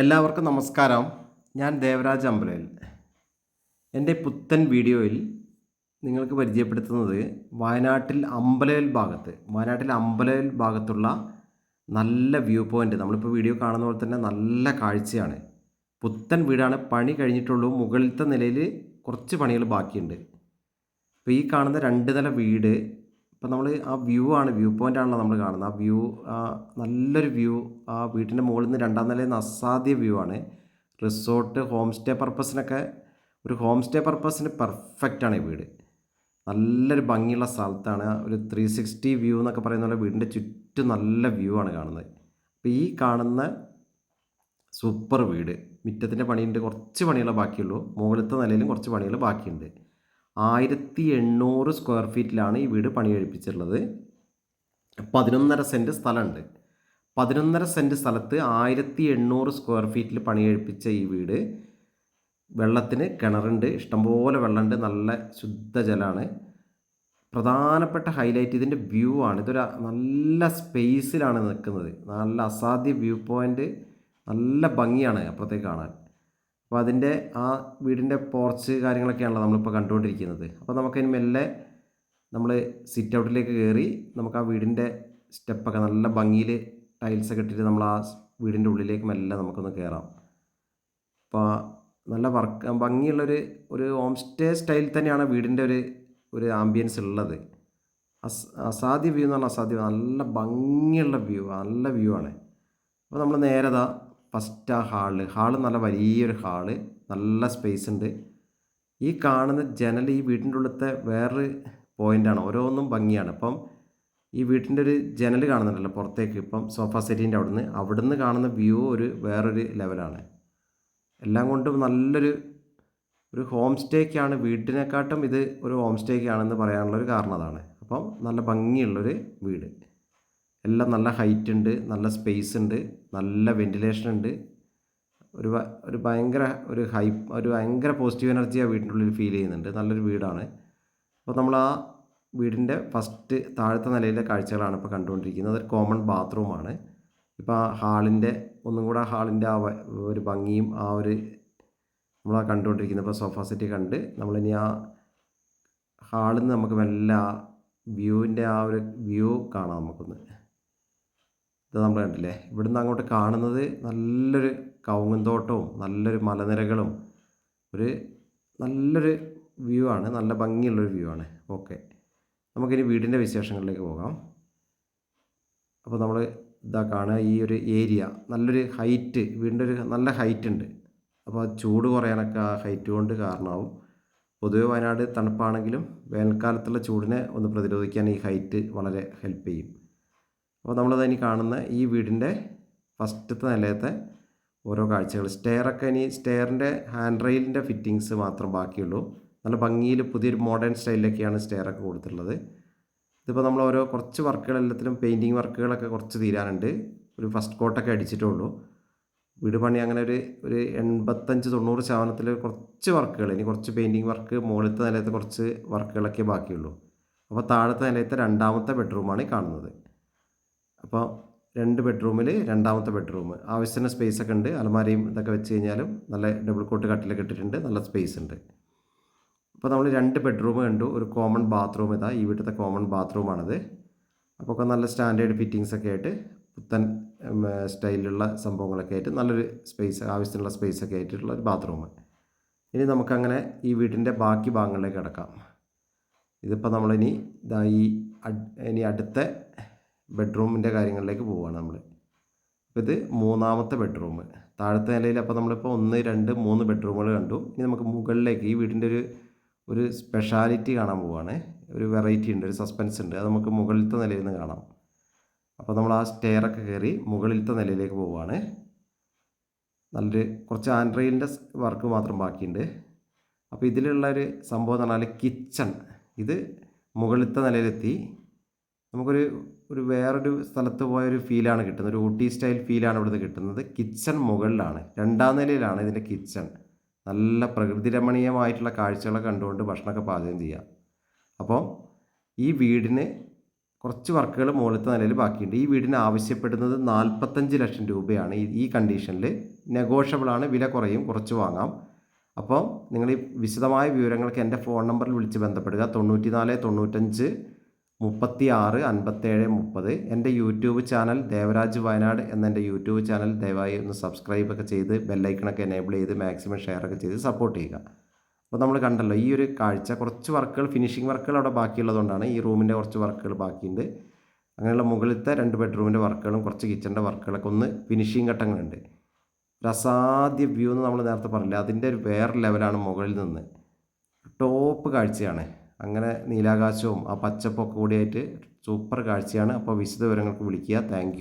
എല്ലാവർക്കും നമസ്കാരം. ഞാൻ ദേവരാജ് അമ്പലയിൽ. എന്റെ പുത്തൻ വീഡിയോയിൽ നിങ്ങൾക്ക് പരിചയപ്പെടുത്തുന്നത് വയനാട്ടിൽ അമ്പലവൽ ഭാഗത്ത് വയനാട്ടിൽ അമ്പലവൽ ഭാഗത്തുള്ള നല്ല വ്യൂ പോയിന്റ് നമ്മളിപ്പോൾ വീഡിയോ കാണുന്ന പോലെ തന്നെ നല്ല കാഴ്ചയാണ്. പുത്തൻ വീടാണ്. പണി കഴിഞ്ഞിട്ടുള്ളൂ. മുകളിലത്തെ നിലയിൽ കുറച്ച് പണികൾ ബാക്കിയുണ്ട്. അപ്പോൾ ഈ കാണുന്ന രണ്ട് നില വീട് ഇപ്പം നമ്മൾ ആ വ്യൂ ആണ് വ്യൂ പോയിന്റ് ആണല്ലോ നമ്മൾ കാണുന്നത്. ആ വ്യൂ നല്ലൊരു വ്യൂ ആ വീട്ടിന്റെ മുകളിൽ നിന്ന് രണ്ടാം നിലയിൽ നിന്ന് അസാധ്യ വ്യൂ ആണ്. റിസോർട്ട് ഹോം സ്റ്റേ പർപ്പസിനൊക്കെ ഒരു ഹോം സ്റ്റേ പർപ്പസിന് ആണ് ഈ വീട്. നല്ലൊരു ഭംഗിയുള്ള സ്ഥലത്താണ്. ഒരു ത്രീ സിക്സ്റ്റി വ്യൂ എന്നൊക്കെ പറയുന്ന പോലെ വീടിന്റെ ചുറ്റും നല്ല വ്യൂ ആണ് കാണുന്നത്. അപ്പോൾ ഈ കാണുന്ന സൂപ്പർ വീട് മുറ്റത്തിന്റെ പണിയുണ്ട് കുറച്ച് പണികൾ ബാക്കിയുള്ളൂ. മുകളിലത്തെ നിലയിലും കുറച്ച് പണികൾ ബാക്കിയുണ്ട്. ആയിരത്തി എണ്ണൂറ് സ്ക്വയർ ഫീറ്റിലാണ് ഈ വീട് പണി കഴിപ്പിച്ചിട്ടുള്ളത് പതിനൊന്നര സെന്റ് സ്ഥലമുണ്ട്. പതിനൊന്നര സെന്റ് സ്ഥലത്ത് ആയിരത്തി എണ്ണൂറ് സ്ക്വയർ ഫീറ്റിൽ പണി കഴിപ്പിച്ച ഈ വീട്. വെള്ളത്തിന് കിണറുണ്ട്. ഇഷ്ടംപോലെ വെള്ളമുണ്ട്. നല്ല ശുദ്ധജലമാണ് പ്രധാനപ്പെട്ട ഹൈലൈറ്റ് ഇതിന്റെ വ്യൂ ആണ്. ഇതൊരു നല്ല സ്പേസിലാണ് നിൽക്കുന്നത്. നല്ല അസാധ്യ വ്യൂ പോയിന്റ് നല്ല ഭംഗിയാണ് അപ്പുറത്തേക്ക് കാണാൻ. അപ്പോൾ അതിന്റെ ആ വീടിന്റെ പോർച്ച് കാര്യങ്ങളൊക്കെയാണല്ലോ നമ്മളിപ്പോൾ കണ്ടുകൊണ്ടിരിക്കുന്നത്. അപ്പോൾ നമുക്കതിന് മെല്ലെ നമ്മൾ സിറ്റ് ഔട്ടിലേക്ക് കയറി നമുക്ക് ആ വീടിന്റെ സ്റ്റെപ്പൊക്കെ നല്ല ഭംഗിയിൽ ടൈൽസൊക്കെ ഇട്ടിട്ട് നമ്മൾ ആ വീടിന്റെ ഉള്ളിലേക്ക് മെല്ലെ നമുക്കൊന്ന് കയറാം. അപ്പോൾ നല്ല വർക്ക് ഭംഗിയുള്ളൊരു ഒരു ഹോം സ്റ്റേ സ്റ്റൈൽ തന്നെയാണ് വീടിന്റെ ഒരു ഒരു ആംബിയൻസ് ഉള്ളത്. അസ് അസാധ്യ വ്യൂ എന്ന് പറഞ്ഞാൽ അസാധ്യ നല്ല ഭംഗിയുള്ള വ്യൂ നല്ല വ്യൂ ആണ്. അപ്പോൾ നമ്മൾ നേരതാ ഫസ്റ്റ് ആ ഹാൾ. ഹാൾ നല്ല വലിയൊരു ഹാൾ. നല്ല സ്പേസ് ഉണ്ട്. ഈ കാണുന്ന ജനൽ ഈ വീടിന്റെ ഉള്ളത്തെ വേറൊരു പോയിന്റാണ് ഓരോന്നും ഭംഗിയാണ്. അപ്പം ഈ വീട്ടിന്റെ ഒരു ജനൽ കാണുന്നുണ്ടല്ലോ പുറത്തേക്ക്. ഇപ്പം സോഫ സെറ്റിന്റെ അവിടുന്ന്. അവിടുന്ന് കാണുന്ന വ്യൂ ഒരു വേറൊരു ലെവലാണ് എല്ലാം കൊണ്ടും നല്ലൊരു ഒരു ഹോം സ്റ്റേക്കാണ് വീട്ടിനെക്കാട്ടും ഇത് ഒരു ഹോം സ്റ്റേക്കാണെന്ന് പറയാനുള്ളൊരു കാരണം അതാണ്. അപ്പം നല്ല ഭംഗിയുള്ളൊരു വീട്. എല്ലാം നല്ല ഹൈറ്റ് ഉണ്ട് നല്ല സ്പേസ് ഉണ്ട് നല്ല വെന്റിലേഷൻ ഉണ്ട്. ഒരു ഒരു ഭയങ്കര ഒരു ഹൈ ഒരു ഭയങ്കര പോസിറ്റീവ് എനർജി ആ വീടിന്റെ ഉള്ളിൽ ഫീൽ ചെയ്യുന്നുണ്ട്. നല്ലൊരു വീടാണ്. അപ്പോൾ നമ്മൾ ആ വീടിന്റെ ഫസ്റ്റ് താഴത്തെ നിലയിലെ കാഴ്ചകളാണ് ഇപ്പോൾ കണ്ടുകൊണ്ടിരിക്കുന്നത്. ഒരു കോമൺ ബാത്റൂമാണ് ഇപ്പോൾ ആ ഹാളിന്റെ ഒന്നും കൂടെ ഹാളിന്റെ ആ ഒരു ഭംഗിയും ആ ഒരു നമ്മൾ ആ കണ്ടുകൊണ്ടിരിക്കുന്നത് ഇപ്പോൾ സോഫ സെറ്റ് കണ്ട് നമ്മളിനി ആ ഹാളിൽ നിന്ന് നമുക്ക് മെല്ലെ ആ വ്യൂവിന്റെ ആ ഒരു വ്യൂ കാണാം നമുക്കൊന്ന്. ഇത് നമ്മൾ കണ്ടില്ലേ? ഇവിടുന്ന് അങ്ങോട്ട് കാണുന്നത് നല്ലൊരു കവുങ്ങുന്തോട്ടവും നല്ലൊരു മലനിരകളും ഒരു നല്ലൊരു വ്യൂ ആണ്. നല്ല ഭംഗിയുള്ളൊരു വ്യൂ ആണ്. ഓക്കെ നമുക്കിനി വീടിന്റെ വിശേഷങ്ങളിലേക്ക് പോകാം. അപ്പോൾ നമ്മൾ ഇതാ കാണുക ഈ ഒരു ഏരിയ നല്ലൊരു ഹൈറ്റ് വീടിന്റെ ഒരു നല്ല ഹൈറ്റ് ഉണ്ട്. അപ്പോൾ ചൂട് കുറയാനൊക്കെ ആ ഹൈറ്റ് കൊണ്ട് കാരണമാവും. പൊതുവെ വയനാട് തണുപ്പാണെങ്കിലും വേനൽക്കാലത്തുള്ള ചൂടിനെ ഒന്ന് പ്രതിരോധിക്കാൻ ഈ ഹൈറ്റ് വളരെ ഹെൽപ്പ് ചെയ്യും. അപ്പോൾ നമ്മളത് ഇനി കാണുന്ന ഈ വീടിന്റെ ഫസ്റ്റത്തെ നിലയത്തെ ഓരോ കാഴ്ചകൾ. സ്റ്റെയറൊക്കെ ഇനി സ്റ്റെയറിന്റെ ഹാൻഡ് റെയിലിന്റെ ഫിറ്റിങ്സ് മാത്രം ബാക്കിയുള്ളൂ. നല്ല ഭംഗിയിൽ പുതിയൊരു മോഡേൺ സ്റ്റൈലിലൊക്കെയാണ് സ്റ്റെയറൊക്കെ കൊടുത്തിട്ടുള്ളത്. ഇതിപ്പോൾ നമ്മൾ ഓരോ കുറച്ച് വർക്കുകൾ എല്ലാത്തിലും പെയിന്റിങ് വർക്കുകളൊക്കെ കുറച്ച് തീരാനുണ്ട്. ഒരു ഫസ്റ്റ് കോട്ടൊക്കെ അടിച്ചിട്ടേ ഉള്ളൂ വീട് പണി അങ്ങനെ ഒരു ഒരു എൺപത്തഞ്ച് തൊണ്ണൂറ് ശതമാനത്തിൽ കുറച്ച് വർക്കുകൾ ഇനി കുറച്ച് പെയിന്റിങ് വർക്ക് മുകളിലത്തെ നിലയത്തെ കുറച്ച് വർക്കുകളൊക്കെ ബാക്കിയുള്ളൂ. അപ്പോൾ താഴത്തെ നിലയത്തെ രണ്ടാമത്തെ ബെഡ്റൂമാണ് കാണുന്നത്. അപ്പോൾ രണ്ട് ബെഡ്റൂമിൽ രണ്ടാമത്തെ ബെഡ്റൂം. ആവശ്യത്തിന് സ്പേസ് ഒക്കെ ഉണ്ട്. അലമാരയും ഇതൊക്കെ വെച്ച് കഴിഞ്ഞാലും നല്ല ഡബിൾ കോട്ട് കട്ടിലൊക്കെ ഇട്ടിട്ടുണ്ട്. നല്ല സ്പേസ് ഉണ്ട്. അപ്പോൾ നമ്മൾ രണ്ട് ബെഡ്റൂം കണ്ടു. ഒരു കോമൺ ബാത്റൂം ഇതാ. ഈ വീട്ടിലത്തെ കോമൺ ബാത്റൂമാണിത് അപ്പോൾ ഒക്കെ നല്ല സ്റ്റാൻഡേർഡ് ഫിറ്റിങ്സ് ഒക്കെ ആയിട്ട് പുത്തൻ സ്റ്റൈലിലുള്ള സംഭവങ്ങളൊക്കെ ആയിട്ട് നല്ലൊരു സ്പേസ് ആവശ്യത്തിനുള്ള സ്പേസ് ഒക്കെ ആയിട്ടുള്ള ഒരു ബാത്റൂം ഇനി നമുക്കങ്ങനെ ഈ വീടിന്റെ ബാക്കി ഭാഗങ്ങളിലേക്ക് കിടക്കാം. ഇതിപ്പോൾ നമ്മളിനി ഇതാ ഈ ഇനി അടുത്ത ബെഡ്റൂമിന്റെ കാര്യങ്ങളിലേക്ക് പോവുകയാണ് നമ്മൾ. അപ്പോൾ ഇത് മൂന്നാമത്തെ ബെഡ്റൂം. താഴത്തെ നിലയിൽ അപ്പോൾ നമ്മളിപ്പോൾ ഒന്ന് രണ്ട് മൂന്ന് ബെഡ്റൂമുകൾ കണ്ടു. ഇനി നമുക്ക് മുകളിലേക്ക് ഈ വീടിന്റെ ഒരു ഒരു സ്പെഷ്യാലിറ്റി കാണാൻ പോവുകയാണ്. ഒരു വെറൈറ്റി ഉണ്ട് ഒരു സസ്പെൻസ് ഉണ്ട്. അത് നമുക്ക് മുകളിലത്തെ നിലയിൽ നിന്ന് കാണാം. അപ്പോൾ നമ്മൾ ആ സ്റ്റെയറൊക്കെ കയറി മുകളിലത്തെ നിലയിലേക്ക് പോവുകയാണ്. നല്ലൊരു കുറച്ച് ആൻഡ്രയിലിന്റെ വർക്ക് മാത്രം ബാക്കിയുണ്ട്. അപ്പോൾ ഇതിലുള്ള ഒരു സംഭവം എന്ന് പറഞ്ഞാൽ കിച്ചൺ ഇത് മുകളിലത്തെ നിലയിലെത്തി. നമുക്കൊരു ഒരു വേറൊരു സ്ഥലത്ത് പോയൊരു ഫീലാണ് കിട്ടുന്നത്. ഒരു ഊട്ടി സ്റ്റൈൽ ഫീലാണ് ഇവിടുന്ന് കിട്ടുന്നത്. കിച്ചൺ മുകളിലാണ്. രണ്ടാം നിലയിലാണ് ഇതിന്റെ കിച്ചൺ. നല്ല പ്രകൃതി രമണീയമായിട്ടുള്ള കാഴ്ചകളൊക്കെ കണ്ടുകൊണ്ട് ഭക്ഷണമൊക്കെ പാചകം ചെയ്യാം അപ്പോൾ ഈ വീടിന് കുറച്ച് വർക്കുകൾ മുകളിലത്തെ നിലയിൽ ബാക്കിയുണ്ട്. ഈ വീടിന് ആവശ്യപ്പെടുന്നത് നാൽപ്പത്തഞ്ച് ലക്ഷം രൂപയാണ്. ഈ കണ്ടീഷനിൽ നെഗോഷ്യബിളാണ് വില കുറയും. കുറച്ച് വാങ്ങാം. അപ്പോൾ നിങ്ങൾ ഈ വിശദമായ വിവരങ്ങൾക്ക് എന്റെ ഫോൺ നമ്പറിൽ വിളിച്ച് ബന്ധപ്പെടുക. തൊണ്ണൂറ്റി നാല് തൊണ്ണൂറ്റഞ്ച് മുപ്പത്തി ആറ് അൻപത്തേഴ് മുപ്പത്. എന്റെ യൂട്യൂബ് ചാനൽ ദേവരാജ് വയനാട് എന്ന എന്റെ യൂട്യൂബ് ചാനൽ ദയവായി ഒന്ന് സബ്സ്ക്രൈബ് ഒക്കെ ചെയ്ത് ബെല്ലൈക്കണൊക്കെ എനേബിൾ ചെയ്ത് മാക്സിമം ഷെയർ ഒക്കെ ചെയ്ത് സപ്പോർട്ട് ചെയ്യുക. അപ്പോൾ നമ്മൾ കണ്ടല്ലോ ഈ ഒരു കാഴ്ച കുറച്ച് വർക്കുകൾ ഫിനിഷിംഗ് വർക്കുകൾ അവിടെ ബാക്കിയുള്ളതുകൊണ്ടാണ് ഈ റൂമിന്റെ കുറച്ച് വർക്കുകൾ ബാക്കിയുണ്ട്. അങ്ങനെയുള്ള മുകളിലത്തെ രണ്ട് ബെഡ്റൂമിന്റെ വർക്കുകളും കുറച്ച് കിച്ചണിന്റെ വർക്കുകളൊക്കെ ഒന്ന് ഫിനിഷിംഗ് ഘട്ടങ്ങളുണ്ട്. ഒരു അസാധ്യ വ്യൂ എന്ന് നമ്മൾ നേരത്തെ പറഞ്ഞില്ല അതിന്റെ ഒരു വേറെ ലെവലാണ് മുകളിൽ നിന്ന്. ടോപ്പ് കാഴ്ചയാണ്. അങ്ങനെ നീലാകാശവും ആ പച്ചപ്പൊക്കെ കൂടിയായിട്ട് സൂപ്പർ കാഴ്ചയാണ്. അപ്പോൾ വിശദ വിവരങ്ങൾക്ക് വിളിക്കുക. താങ്ക്